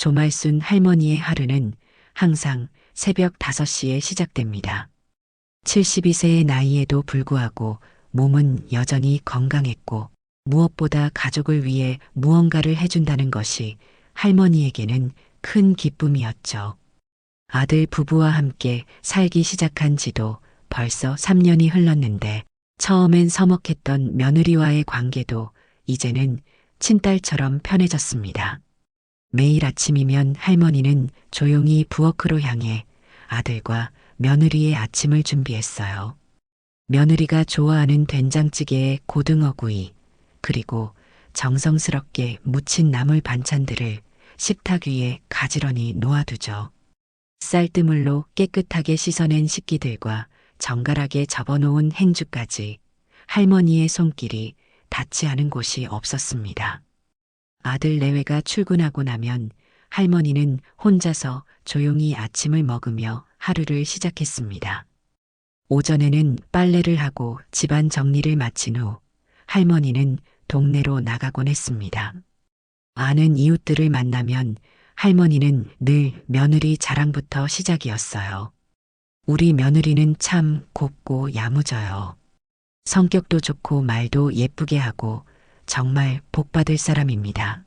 조말순 할머니의 하루는 항상 새벽 5시에 시작됩니다. 72세의 나이에도 불구하고 몸은 여전히 건강했고 무엇보다 가족을 위해 무언가를 해준다는 것이 할머니에게는 큰 기쁨이었죠. 아들 부부와 함께 살기 시작한 지도 벌써 3년이 흘렀는데 처음엔 서먹했던 며느리와의 관계도 이제는 친딸처럼 편해졌습니다. 매일 아침이면 할머니는 조용히 부엌으로 향해 아들과 며느리의 아침을 준비했어요. 며느리가 좋아하는 된장찌개에 고등어 구이, 그리고 정성스럽게 무친 나물 반찬들을 식탁 위에 가지런히 놓아두죠. 쌀뜨물로 깨끗하게 씻어낸 식기들과 정갈하게 접어놓은 행주까지 할머니의 손길이 닿지 않은 곳이 없었습니다. 아들 내외가 출근하고 나면 할머니는 혼자서 조용히 아침을 먹으며 하루를 시작했습니다. 오전에는 빨래를 하고 집안 정리를 마친 후 할머니는 동네로 나가곤 했습니다. 아는 이웃들을 만나면 할머니는 늘 며느리 자랑부터 시작이었어요. 우리 며느리는 참 곱고 야무져요. 성격도 좋고 말도 예쁘게 하고 정말 복받을 사람입니다.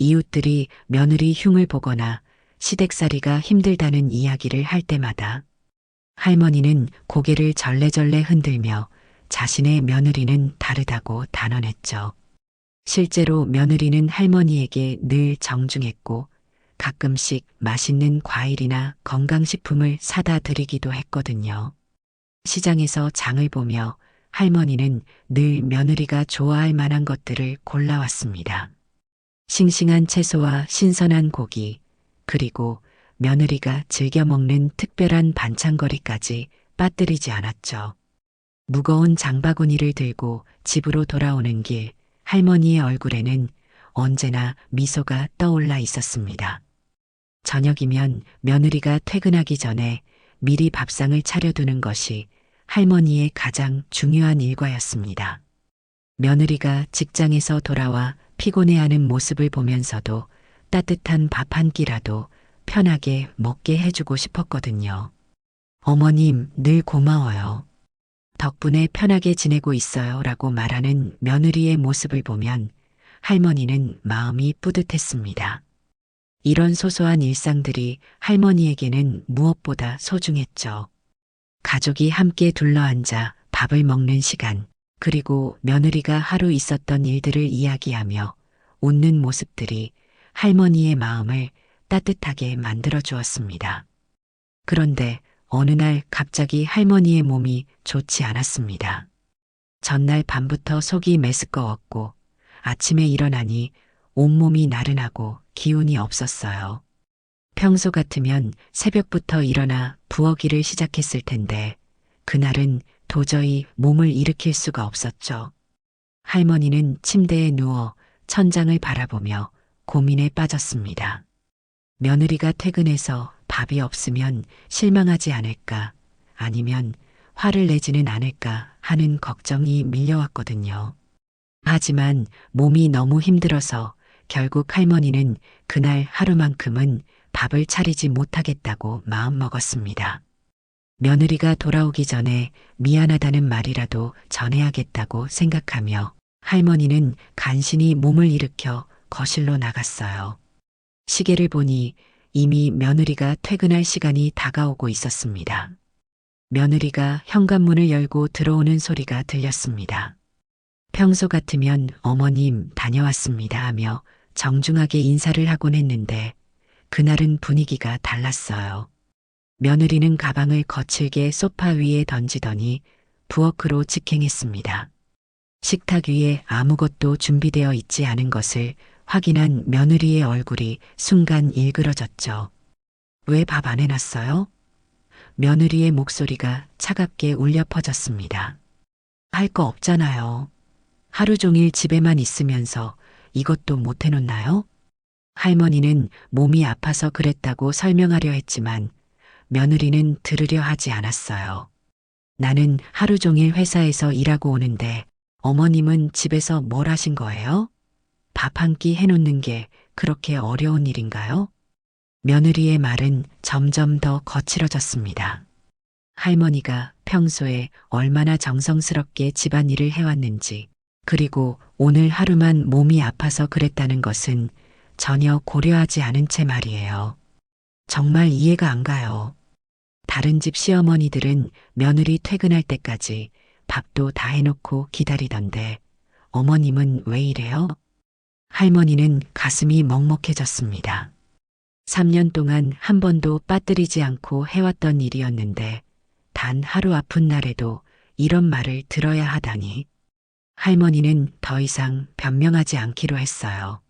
이웃들이 며느리 흉을 보거나 시댁살이가 힘들다는 이야기를 할 때마다 할머니는 고개를 절레절레 흔들며 자신의 며느리는 다르다고 단언했죠. 실제로 며느리는 할머니에게 늘 정중했고 가끔씩 맛있는 과일이나 건강식품을 사다 드리기도 했거든요. 시장에서 장을 보며 할머니는 늘 며느리가 좋아할 만한 것들을 골라왔습니다. 싱싱한 채소와 신선한 고기, 그리고 며느리가 즐겨 먹는 특별한 반찬거리까지 빠뜨리지 않았죠. 무거운 장바구니를 들고 집으로 돌아오는 길, 할머니의 얼굴에는 언제나 미소가 떠올라 있었습니다. 저녁이면 며느리가 퇴근하기 전에 미리 밥상을 차려두는 것이 할머니의 가장 중요한 일과였습니다. 며느리가 직장에서 돌아와 피곤해하는 모습을 보면서도 따뜻한 밥 한 끼라도 편하게 먹게 해주고 싶었거든요. 어머님 늘 고마워요. 덕분에 편하게 지내고 있어요 라고 말하는 며느리의 모습을 보면 할머니는 마음이 뿌듯했습니다. 이런 소소한 일상들이 할머니에게는 무엇보다 소중했죠. 가족이 함께 둘러앉아 밥을 먹는 시간, 그리고 며느리가 하루 있었던 일들을 이야기하며 웃는 모습들이 할머니의 마음을 따뜻하게 만들어 주었습니다. 그런데 어느 날 갑자기 할머니의 몸이 좋지 않았습니다. 전날 밤부터 속이 메스꺼웠고 아침에 일어나니 온몸이 나른하고 기운이 없었어요. 평소 같으면 새벽부터 일어나 부엌일을 시작했을 텐데 그날은 도저히 몸을 일으킬 수가 없었죠. 할머니는 침대에 누워 천장을 바라보며 고민에 빠졌습니다. 며느리가 퇴근해서 밥이 없으면 실망하지 않을까 아니면 화를 내지는 않을까 하는 걱정이 밀려왔거든요. 하지만 몸이 너무 힘들어서 결국 할머니는 그날 하루만큼은 밥을 차리지 못하겠다고 마음먹었습니다. 며느리가 돌아오기 전에 미안하다는 말이라도 전해야겠다고 생각하며 할머니는 간신히 몸을 일으켜 거실로 나갔어요. 시계를 보니 이미 며느리가 퇴근할 시간이 다가오고 있었습니다. 며느리가 현관문을 열고 들어오는 소리가 들렸습니다. 평소 같으면 어머님 다녀왔습니다 하며 정중하게 인사를 하곤 했는데 그날은 분위기가 달랐어요. 며느리는 가방을 거칠게 소파 위에 던지더니 부엌으로 직행했습니다. 식탁 위에 아무것도 준비되어 있지 않은 것을 확인한 며느리의 얼굴이 순간 일그러졌죠. 왜 밥 안 해놨어요? 며느리의 목소리가 차갑게 울려 퍼졌습니다. 할 거 없잖아요. 하루 종일 집에만 있으면서 이것도 못 해놓나요? 할머니는 몸이 아파서 그랬다고 설명하려 했지만 며느리는 들으려 하지 않았어요. 나는 하루 종일 회사에서 일하고 오는데 어머님은 집에서 뭘 하신 거예요? 밥 한 끼 해놓는 게 그렇게 어려운 일인가요? 며느리의 말은 점점 더 거칠어졌습니다. 할머니가 평소에 얼마나 정성스럽게 집안일을 해왔는지, 그리고 오늘 하루만 몸이 아파서 그랬다는 것은 전혀 고려하지 않은 채 말이에요. 정말 이해가 안 가요. 다른 집 시어머니들은 며느리 퇴근할 때까지 밥도 다 해놓고 기다리던데 어머님은 왜 이래요? 할머니는 가슴이 먹먹해졌습니다. 3년 동안 한 번도 빠뜨리지 않고 해왔던 일이었는데 단 하루 아픈 날에도 이런 말을 들어야 하다니. 할머니는 더 이상 변명하지 않기로 했어요.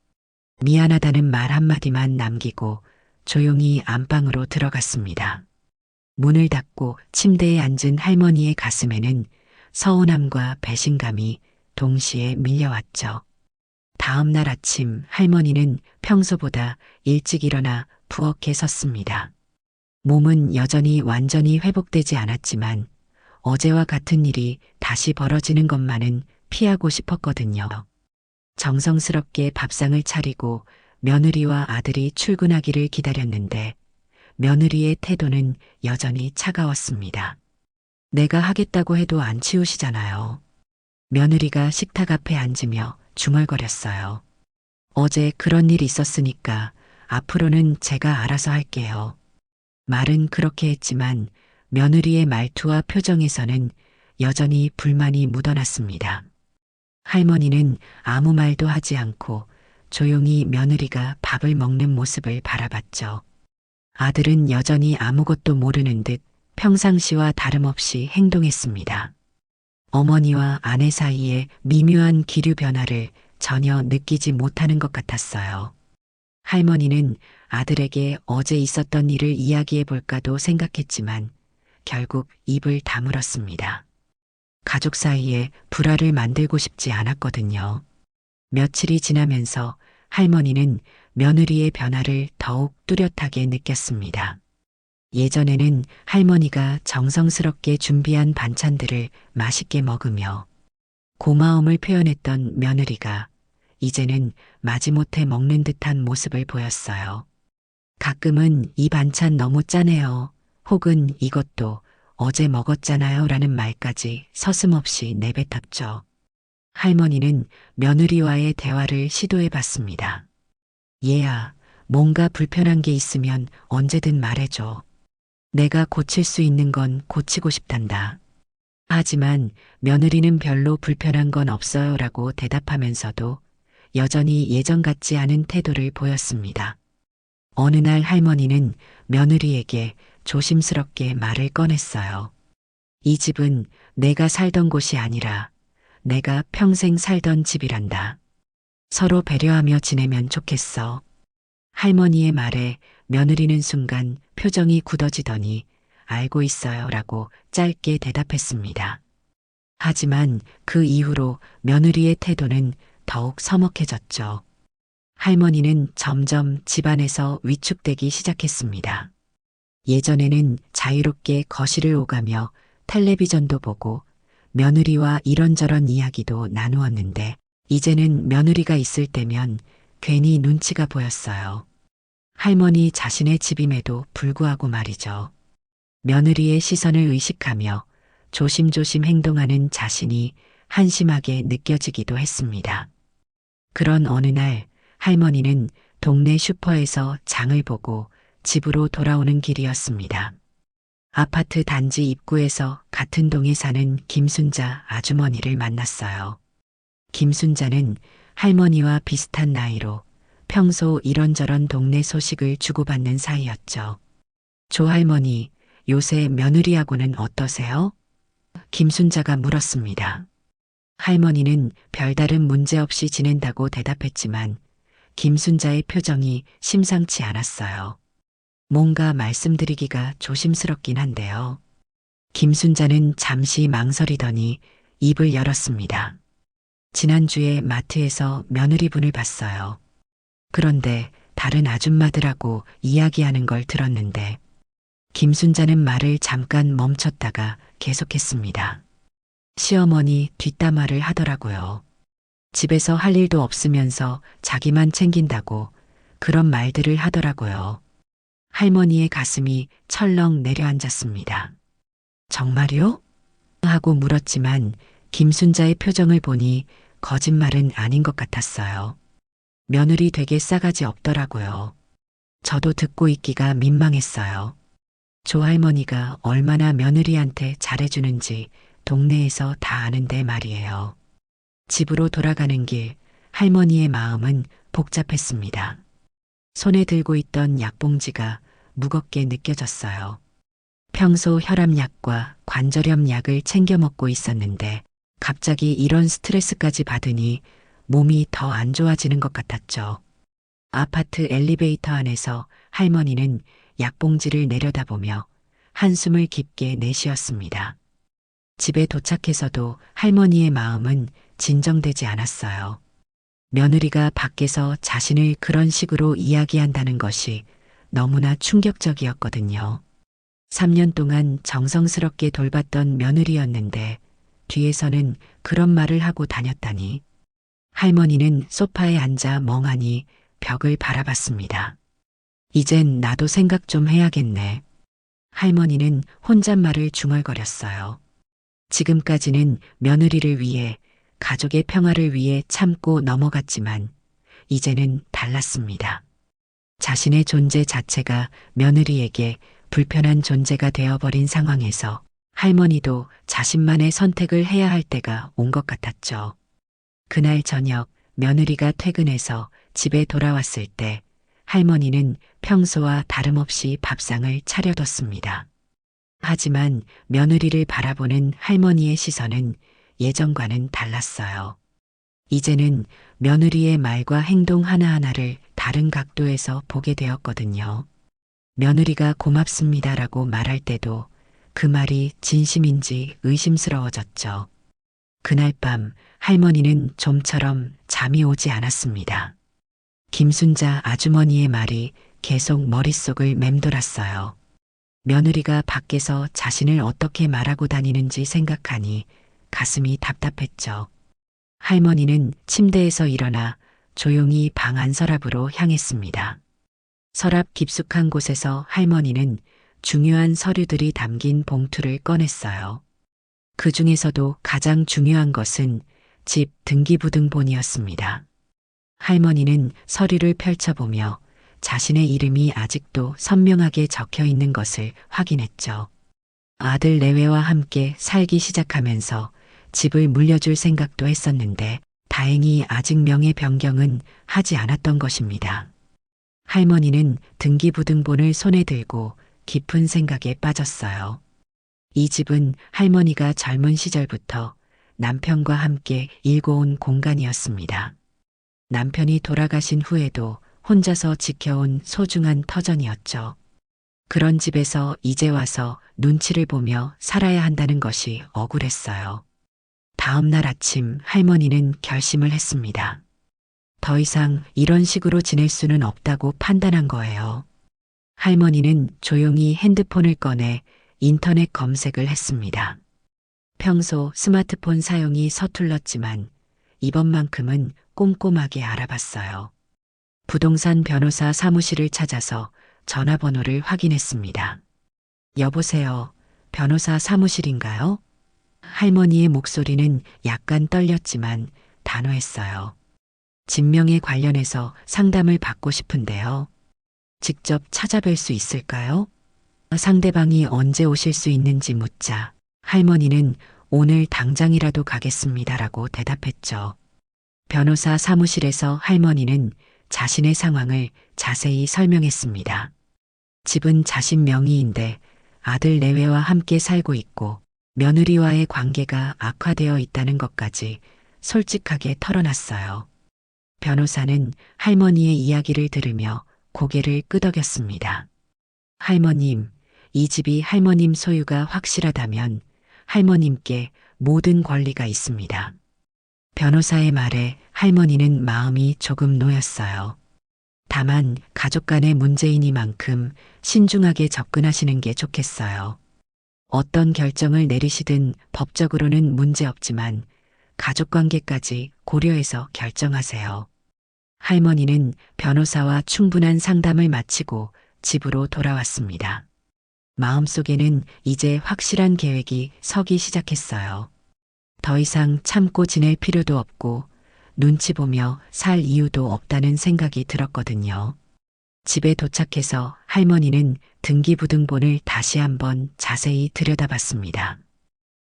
미안하다는 말 한마디만 남기고 조용히 안방으로 들어갔습니다. 문을 닫고 침대에 앉은 할머니의 가슴에는 서운함과 배신감이 동시에 밀려왔죠. 다음 날 아침 할머니는 평소보다 일찍 일어나 부엌에 섰습니다. 몸은 여전히 완전히 회복되지 않았지만 어제와 같은 일이 다시 벌어지는 것만은 피하고 싶었거든요. 정성스럽게 밥상을 차리고 며느리와 아들이 출근하기를 기다렸는데 며느리의 태도는 여전히 차가웠습니다. 내가 하겠다고 해도 안 치우시잖아요. 며느리가 식탁 앞에 앉으며 중얼거렸어요. 어제 그런 일 있었으니까 앞으로는 제가 알아서 할게요. 말은 그렇게 했지만 며느리의 말투와 표정에서는 여전히 불만이 묻어났습니다. 할머니는 아무 말도 하지 않고 조용히 며느리가 밥을 먹는 모습을 바라봤죠. 아들은 여전히 아무것도 모르는 듯 평상시와 다름없이 행동했습니다. 어머니와 아내 사이에 미묘한 기류 변화를 전혀 느끼지 못하는 것 같았어요. 할머니는 아들에게 어제 있었던 일을 이야기해 볼까도 생각했지만 결국 입을 다물었습니다. 가족 사이에 불화를 만들고 싶지 않았거든요. 며칠이 지나면서 할머니는 며느리의 변화를 더욱 뚜렷하게 느꼈습니다. 예전에는 할머니가 정성스럽게 준비한 반찬들을 맛있게 먹으며 고마움을 표현했던 며느리가 이제는 마지못해 먹는 듯한 모습을 보였어요. 가끔은 이 반찬 너무 짜네요. 혹은 이것도 어제 먹었잖아요. 라는 말까지 서슴없이 내뱉었죠. 할머니는 며느리와의 대화를 시도해 봤습니다. 얘야, 뭔가 불편한 게 있으면 언제든 말해줘. 내가 고칠 수 있는 건 고치고 싶단다. 하지만 며느리는 별로 불편한 건 없어요 라고 대답하면서도 여전히 예전 같지 않은 태도를 보였습니다. 어느 날 할머니는 며느리에게 조심스럽게 말을 꺼냈어요. 이 집은 내가 살던 곳이 아니라 내가 평생 살던 집이란다. 서로 배려하며 지내면 좋겠어. 할머니의 말에 며느리는 순간 표정이 굳어지더니 알고 있어요 라고 짧게 대답했습니다. 하지만 그 이후로 며느리의 태도는 더욱 서먹해졌죠. 할머니는 점점 집안에서 위축되기 시작했습니다. 예전에는 자유롭게 거실을 오가며 텔레비전도 보고 며느리와 이런저런 이야기도 나누었는데 이제는 며느리가 있을 때면 괜히 눈치가 보였어요. 할머니 자신의 집임에도 불구하고 말이죠. 며느리의 시선을 의식하며 조심조심 행동하는 자신이 한심하게 느껴지기도 했습니다. 그런 어느 날 할머니는 동네 슈퍼에서 장을 보고 집으로 돌아오는 길이었습니다. 아파트 단지 입구에서 같은 동에 사는 김순자 아주머니를 만났어요. 김순자는 할머니와 비슷한 나이로 평소 이런저런 동네 소식을 주고받는 사이였죠. 조 할머니, 요새 며느리하고는 어떠세요? 김순자가 물었습니다. 할머니는 별다른 문제 없이 지낸다고 대답했지만 김순자의 표정이 심상치 않았어요. 뭔가 말씀드리기가 조심스럽긴 한데요. 김순자는 잠시 망설이더니 입을 열었습니다. 지난주에 마트에서 며느리분을 봤어요. 그런데 다른 아줌마들하고 이야기하는 걸 들었는데 김순자는 말을 잠깐 멈췄다가 계속했습니다. 시어머니 뒷담화를 하더라고요. 집에서 할 일도 없으면서 자기만 챙긴다고 그런 말들을 하더라고요. 할머니의 가슴이 철렁 내려앉았습니다. 정말요? 하고 물었지만 김순자의 표정을 보니 거짓말은 아닌 것 같았어요. 며느리 되게 싸가지 없더라고요. 저도 듣고 있기가 민망했어요. 조할머니가 얼마나 며느리한테 잘해주는지 동네에서 다 아는데 말이에요. 집으로 돌아가는 길 할머니의 마음은 복잡했습니다. 손에 들고 있던 약봉지가 무겁게 느껴졌어요. 평소 혈압약과 관절염 약을 챙겨 먹고 있었는데 갑자기 이런 스트레스까지 받으니 몸이 더 안 좋아지는 것 같았죠. 아파트 엘리베이터 안에서 할머니는 약봉지를 내려다보며 한숨을 깊게 내쉬었습니다. 집에 도착해서도 할머니의 마음은 진정되지 않았어요. 며느리가 밖에서 자신을 그런 식으로 이야기한다는 것이 너무나 충격적이었거든요. 3년 동안 정성스럽게 돌봤던 며느리였는데 뒤에서는 그런 말을 하고 다녔다니. 할머니는 소파에 앉아 멍하니 벽을 바라봤습니다. 이젠 나도 생각 좀 해야겠네. 할머니는 혼잣말을 중얼거렸어요. 지금까지는 며느리를 위해 가족의 평화를 위해 참고 넘어갔지만 이제는 달랐습니다. 자신의 존재 자체가 며느리에게 불편한 존재가 되어버린 상황에서 할머니도 자신만의 선택을 해야 할 때가 온 것 같았죠. 그날 저녁 며느리가 퇴근해서 집에 돌아왔을 때 할머니는 평소와 다름없이 밥상을 차려뒀습니다. 하지만 며느리를 바라보는 할머니의 시선은 예전과는 달랐어요. 이제는 며느리의 말과 행동 하나하나를 다른 각도에서 보게 되었거든요. 며느리가 고맙습니다라고 말할 때도 그 말이 진심인지 의심스러워졌죠. 그날 밤 할머니는 좀처럼 잠이 오지 않았습니다. 김순자 아주머니의 말이 계속 머릿속을 맴돌았어요. 며느리가 밖에서 자신을 어떻게 말하고 다니는지 생각하니 가슴이 답답했죠. 할머니는 침대에서 일어나 조용히 방 안 서랍으로 향했습니다. 서랍 깊숙한 곳에서 할머니는 중요한 서류들이 담긴 봉투를 꺼냈어요. 그 중에서도 가장 중요한 것은 집 등기부등본이었습니다. 할머니는 서류를 펼쳐보며 자신의 이름이 아직도 선명하게 적혀 있는 것을 확인했죠. 아들 내외와 함께 살기 시작하면서 집을 물려줄 생각도 했었는데 다행히 아직 명예 변경은 하지 않았던 것입니다. 할머니는 등기부등본을 손에 들고 깊은 생각에 빠졌어요. 이 집은 할머니가 젊은 시절부터 남편과 함께 일궈온 공간이었습니다. 남편이 돌아가신 후에도 혼자서 지켜온 소중한 터전이었죠. 그런 집에서 이제 와서 눈치를 보며 살아야 한다는 것이 억울했어요. 다음 날 아침 할머니는 결심을 했습니다. 더 이상 이런 식으로 지낼 수는 없다고 판단한 거예요. 할머니는 조용히 핸드폰을 꺼내 인터넷 검색을 했습니다. 평소 스마트폰 사용이 서툴렀지만 이번만큼은 꼼꼼하게 알아봤어요. 부동산 변호사 사무실을 찾아서 전화번호를 확인했습니다. 여보세요. 변호사 사무실인가요? 할머니의 목소리는 약간 떨렸지만 단호했어요. 진명에 관련해서 상담을 받고 싶은데요. 직접 찾아뵐 수 있을까요? 상대방이 언제 오실 수 있는지 묻자 할머니는 오늘 당장이라도 가겠습니다라고 대답했죠. 변호사 사무실에서 할머니는 자신의 상황을 자세히 설명했습니다. 집은 자신 명의인데 아들 내외와 함께 살고 있고 며느리와의 관계가 악화되어 있다는 것까지 솔직하게 털어놨어요. 변호사는 할머니의 이야기를 들으며 고개를 끄덕였습니다. 할머님, 이 집이 할머님 소유가 확실하다면 할머님께 모든 권리가 있습니다. 변호사의 말에 할머니는 마음이 조금 놓였어요. 다만 가족 간의 문제이니만큼 신중하게 접근하시는 게 좋겠어요. 어떤 결정을 내리시든 법적으로는 문제 없지만 가족 관계까지 고려해서 결정하세요. 할머니는 변호사와 충분한 상담을 마치고 집으로 돌아왔습니다. 마음속에는 이제 확실한 계획이 서기 시작했어요. 더 이상 참고 지낼 필요도 없고 눈치 보며 살 이유도 없다는 생각이 들었거든요. 집에 도착해서 할머니는 등기부등본을 다시 한번 자세히 들여다봤습니다.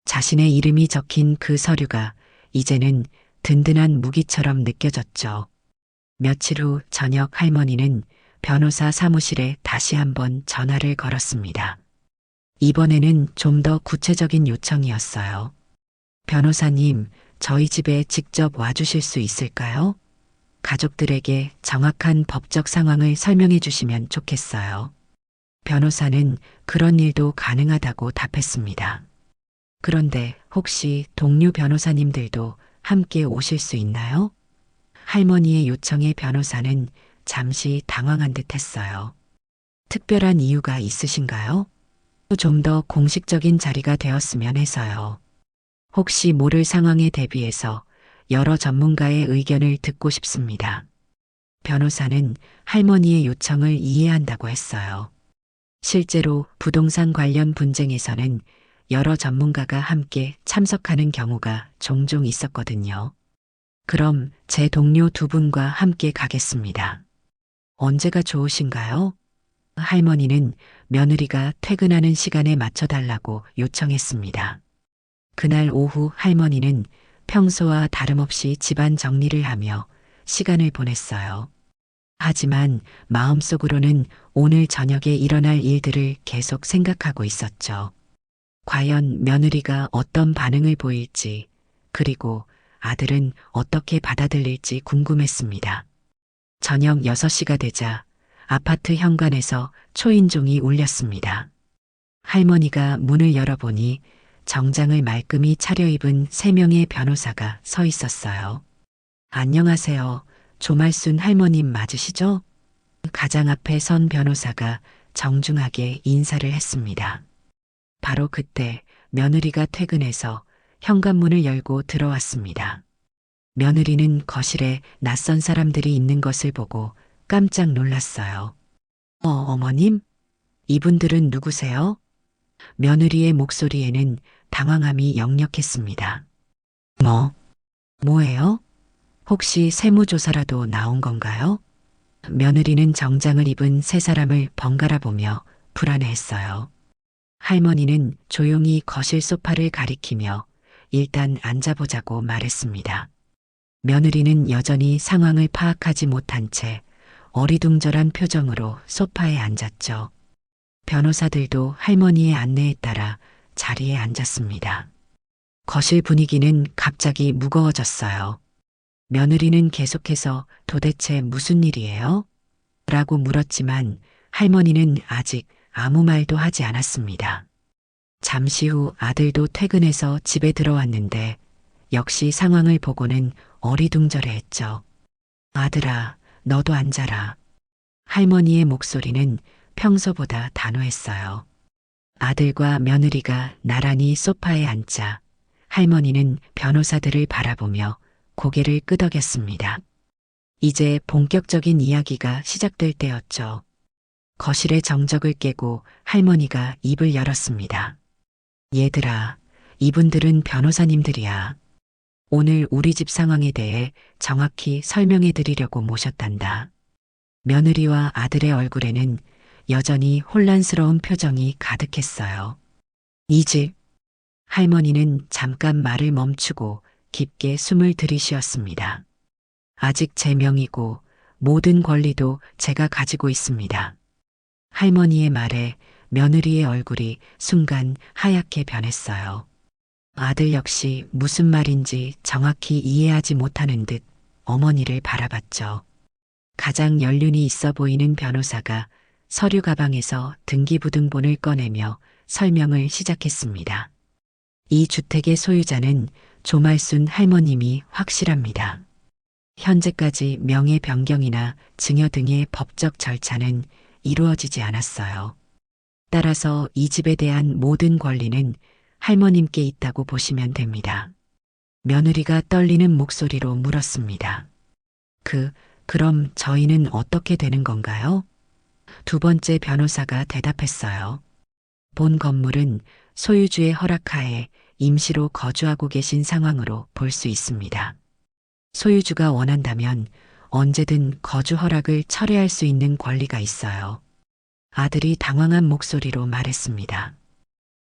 자신의 이름이 적힌 그 서류가 이제는 든든한 무기처럼 느껴졌죠. 며칠 후 저녁 할머니는 변호사 사무실에 다시 한번 전화를 걸었습니다. 이번에는 좀 더 구체적인 요청이었어요. 변호사님, 저희 집에 직접 와주실 수 있을까요? 가족들에게 정확한 법적 상황을 설명해 주시면 좋겠어요. 변호사는 그런 일도 가능하다고 답했습니다. 그런데 혹시 동료 변호사님들도 함께 오실 수 있나요? 할머니의 요청에 변호사는 잠시 당황한 듯 했어요. 특별한 이유가 있으신가요? 좀 더 공식적인 자리가 되었으면 해서요. 혹시 모를 상황에 대비해서 여러 전문가의 의견을 듣고 싶습니다. 변호사는 할머니의 요청을 이해한다고 했어요. 실제로 부동산 관련 분쟁에서는 여러 전문가가 함께 참석하는 경우가 종종 있었거든요. 그럼 제 동료 두 분과 함께 가겠습니다. 언제가 좋으신가요? 할머니는 며느리가 퇴근하는 시간에 맞춰달라고 요청했습니다. 그날 오후 할머니는 평소와 다름없이 집안 정리를 하며 시간을 보냈어요. 하지만 마음속으로는 오늘 저녁에 일어날 일들을 계속 생각하고 있었죠. 과연 며느리가 어떤 반응을 보일지, 그리고 아들은 어떻게 받아들일지 궁금했습니다. 저녁 6시가 되자 아파트 현관에서 초인종이 울렸습니다. 할머니가 문을 열어보니 정장을 말끔히 차려입은 세 명의 변호사가 서 있었어요. 안녕하세요. 조말순 할머님 맞으시죠? 가장 앞에 선 변호사가 정중하게 인사를 했습니다. 바로 그때 며느리가 퇴근해서 현관문을 열고 들어왔습니다. 며느리는 거실에 낯선 사람들이 있는 것을 보고 깜짝 놀랐어요. 어, 어머님? 이분들은 누구세요? 며느리의 목소리에는 당황함이 역력했습니다. 뭐? 뭐예요? 혹시 세무조사라도 나온 건가요? 며느리는 정장을 입은 세 사람을 번갈아 보며 불안해했어요. 할머니는 조용히 거실 소파를 가리키며 일단 앉아보자고 말했습니다. 며느리는 여전히 상황을 파악하지 못한 채 어리둥절한 표정으로 소파에 앉았죠. 변호사들도 할머니의 안내에 따라 자리에 앉았습니다. 거실 분위기는 갑자기 무거워졌어요. 며느리는 계속해서 도대체 무슨 일이에요? 라고 물었지만 할머니는 아직 아무 말도 하지 않았습니다. 잠시 후 아들도 퇴근해서 집에 들어왔는데 역시 상황을 보고는 어리둥절해 했죠. 아들아, 너도 앉아라. 할머니의 목소리는 평소보다 단호했어요. 아들과 며느리가 나란히 소파에 앉자 할머니는 변호사들을 바라보며 고개를 끄덕였습니다. 이제 본격적인 이야기가 시작될 때였죠. 거실의 정적을 깨고 할머니가 입을 열었습니다. 얘들아, 이분들은 변호사님들이야. 오늘 우리 집 상황에 대해 정확히 설명해 드리려고 모셨단다. 며느리와 아들의 얼굴에는 여전히 혼란스러운 표정이 가득했어요. 이 집, 할머니는 잠깐 말을 멈추고 깊게 숨을 들이쉬었습니다. 아직 제 명이고 모든 권리도 제가 가지고 있습니다. 할머니의 말에 며느리의 얼굴이 순간 하얗게 변했어요. 아들 역시 무슨 말인지 정확히 이해하지 못하는 듯 어머니를 바라봤죠. 가장 연륜이 있어 보이는 변호사가 서류 가방에서 등기부등본을 꺼내며 설명을 시작했습니다. 이 주택의 소유자는 조말순 할머님이 확실합니다. 현재까지 명예 변경이나 증여 등의 법적 절차는 이루어지지 않았어요. 따라서 이 집에 대한 모든 권리는 할머님께 있다고 보시면 됩니다. 며느리가 떨리는 목소리로 물었습니다. 그 그럼 저희는 어떻게 되는 건가요? 두 번째 변호사가 대답했어요. 본 건물은 소유주의 허락하에 임시로 거주하고 계신 상황으로 볼 수 있습니다. 소유주가 원한다면 언제든 거주 허락을 철회할 수 있는 권리가 있어요. 아들이 당황한 목소리로 말했습니다.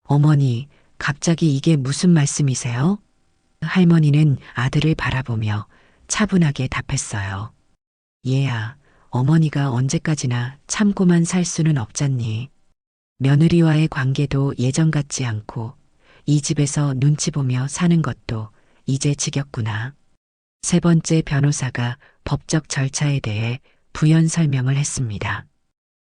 어머니, 갑자기 이게 무슨 말씀이세요? 할머니는 아들을 바라보며 차분하게 답했어요. 얘야, 어머니가 언제까지나 참고만 살 수는 없잖니. 며느리와의 관계도 예전 같지 않고 이 집에서 눈치 보며 사는 것도 이제 지겹구나. 세 번째 변호사가 법적 절차에 대해 부연 설명을 했습니다.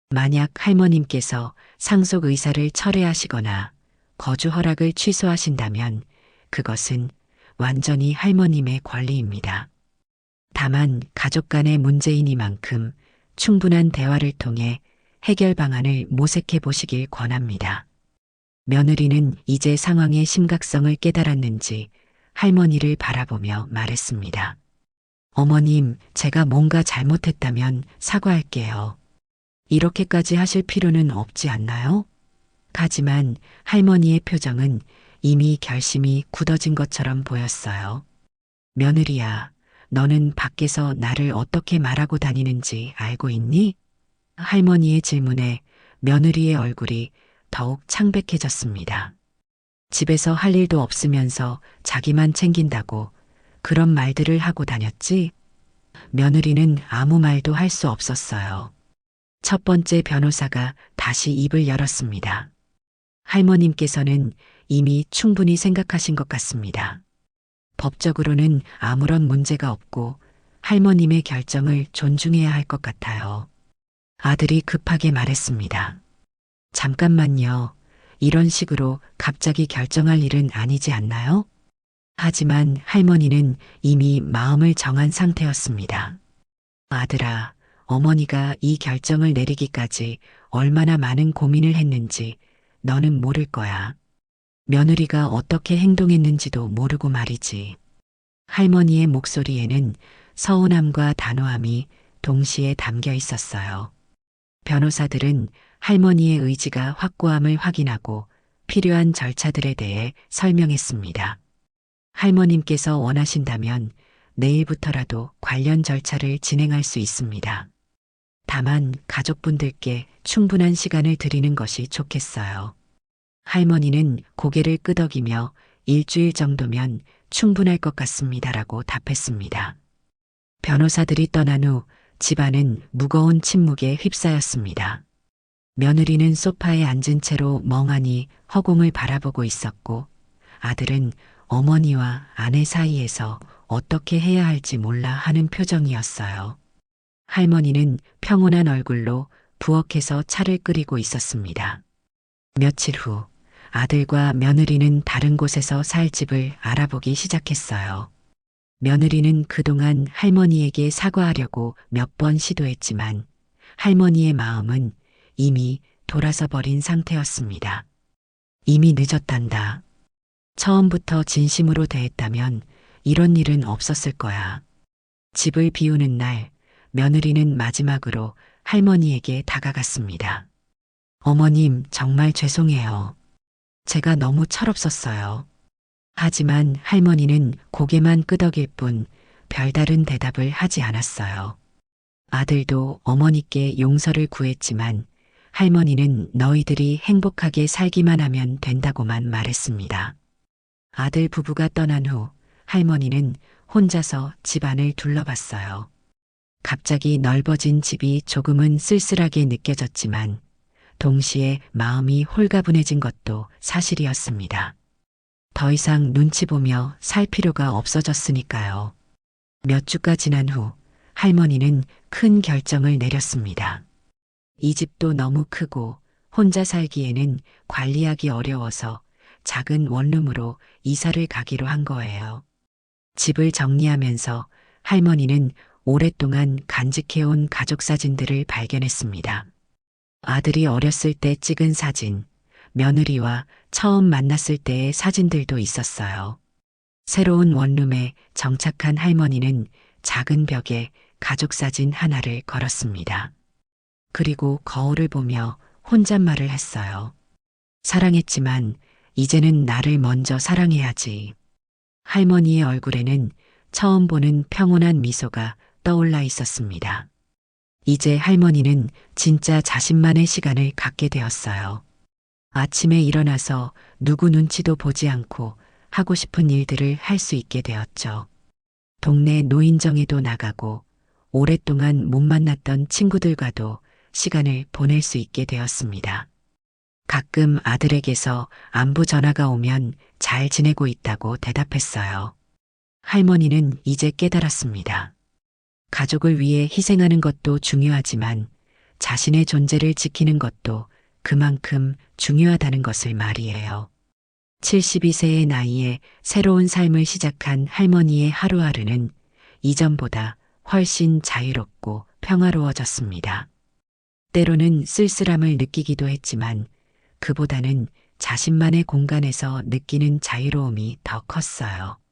만약 할머님께서 상속 의사를 철회하시거나 거주 허락을 취소하신다면 그것은 완전히 할머님의 권리입니다. 다만 가족 간의 문제이니만큼 충분한 대화를 통해 해결 방안을 모색해 보시길 권합니다. 며느리는 이제 상황의 심각성을 깨달았는지 할머니를 바라보며 말했습니다. 어머님, 제가 뭔가 잘못했다면 사과할게요. 이렇게까지 하실 필요는 없지 않나요? 하지만 할머니의 표정은 이미 결심이 굳어진 것처럼 보였어요. 며느리야, 너는 밖에서 나를 어떻게 말하고 다니는지 알고 있니? 할머니의 질문에 며느리의 얼굴이 더욱 창백해졌습니다. 집에서 할 일도 없으면서 자기만 챙긴다고 그런 말들을 하고 다녔지? 며느리는 아무 말도 할 수 없었어요. 첫 번째 변호사가 다시 입을 열었습니다. 할머님께서는 이미 충분히 생각하신 것 같습니다. 법적으로는 아무런 문제가 없고 할머님의 결정을 존중해야 할 것 같아요. 아들이 급하게 말했습니다. 잠깐만요. 이런 식으로 갑자기 결정할 일은 아니지 않나요? 하지만 할머니는 이미 마음을 정한 상태였습니다. 아들아, 어머니가 이 결정을 내리기까지 얼마나 많은 고민을 했는지 너는 모를 거야. 며느리가 어떻게 행동했는지도 모르고 말이지. 할머니의 목소리에는 서운함과 단호함이 동시에 담겨 있었어요. 변호사들은 할머니의 의지가 확고함을 확인하고 필요한 절차들에 대해 설명했습니다. 할머님께서 원하신다면 내일부터라도 관련 절차를 진행할 수 있습니다. 다만 가족분들께 충분한 시간을 드리는 것이 좋겠어요. 할머니는 고개를 끄덕이며 일주일 정도면 충분할 것 같습니다라고 답했습니다. 변호사들이 떠난 후 집안은 무거운 침묵에 휩싸였습니다. 며느리는 소파에 앉은 채로 멍하니 허공을 바라보고 있었고 아들은 어머니와 아내 사이에서 어떻게 해야 할지 몰라 하는 표정이었어요. 할머니는 평온한 얼굴로 부엌에서 차를 끓이고 있었습니다. 며칠 후 아들과 며느리는 다른 곳에서 살 집을 알아보기 시작했어요. 며느리는 그동안 할머니에게 사과하려고 몇 번 시도했지만 할머니의 마음은 이미 돌아서 버린 상태였습니다. 이미 늦었단다. 처음부터 진심으로 대했다면 이런 일은 없었을 거야. 집을 비우는 날 며느리는 마지막으로 할머니에게 다가갔습니다. 어머님, 정말 죄송해요. 제가 너무 철없었어요. 하지만 할머니는 고개만 끄덕일 뿐 별다른 대답을 하지 않았어요. 아들도 어머니께 용서를 구했지만 할머니는 너희들이 행복하게 살기만 하면 된다고만 말했습니다. 아들 부부가 떠난 후 할머니는 혼자서 집안을 둘러봤어요. 갑자기 넓어진 집이 조금은 쓸쓸하게 느껴졌지만 동시에 마음이 홀가분해진 것도 사실이었습니다. 더 이상 눈치 보며 살 필요가 없어졌으니까요. 몇 주가 지난 후 할머니는 큰 결정을 내렸습니다. 이 집도 너무 크고 혼자 살기에는 관리하기 어려워서 작은 원룸으로 이사를 가기로 한 거예요. 집을 정리하면서 할머니는 오랫동안 간직해온 가족 사진들을 발견했습니다. 아들이 어렸을 때 찍은 사진, 며느리와 처음 만났을 때의 사진들도 있었어요. 새로운 원룸에 정착한 할머니는 작은 벽에 가족 사진 하나를 걸었습니다. 그리고 거울을 보며 혼잣말을 했어요. 사랑했지만 이제는 나를 먼저 사랑해야지. 할머니의 얼굴에는 처음 보는 평온한 미소가 떠올라 있었습니다. 이제 할머니는 진짜 자신만의 시간을 갖게 되었어요. 아침에 일어나서 누구 눈치도 보지 않고 하고 싶은 일들을 할 수 있게 되었죠. 동네 노인정에도 나가고 오랫동안 못 만났던 친구들과도 시간을 보낼 수 있게 되었습니다. 가끔 아들에게서 안부 전화가 오면 잘 지내고 있다고 대답했어요. 할머니는 이제 깨달았습니다. 가족을 위해 희생하는 것도 중요하지만 자신의 존재를 지키는 것도 그만큼 중요하다는 것을 말이에요. 72세의 나이에 새로운 삶을 시작한 할머니의 하루하루는 이전보다 훨씬 자유롭고 평화로워졌습니다. 때로는 쓸쓸함을 느끼기도 했지만 그보다는 자신만의 공간에서 느끼는 자유로움이 더 컸어요.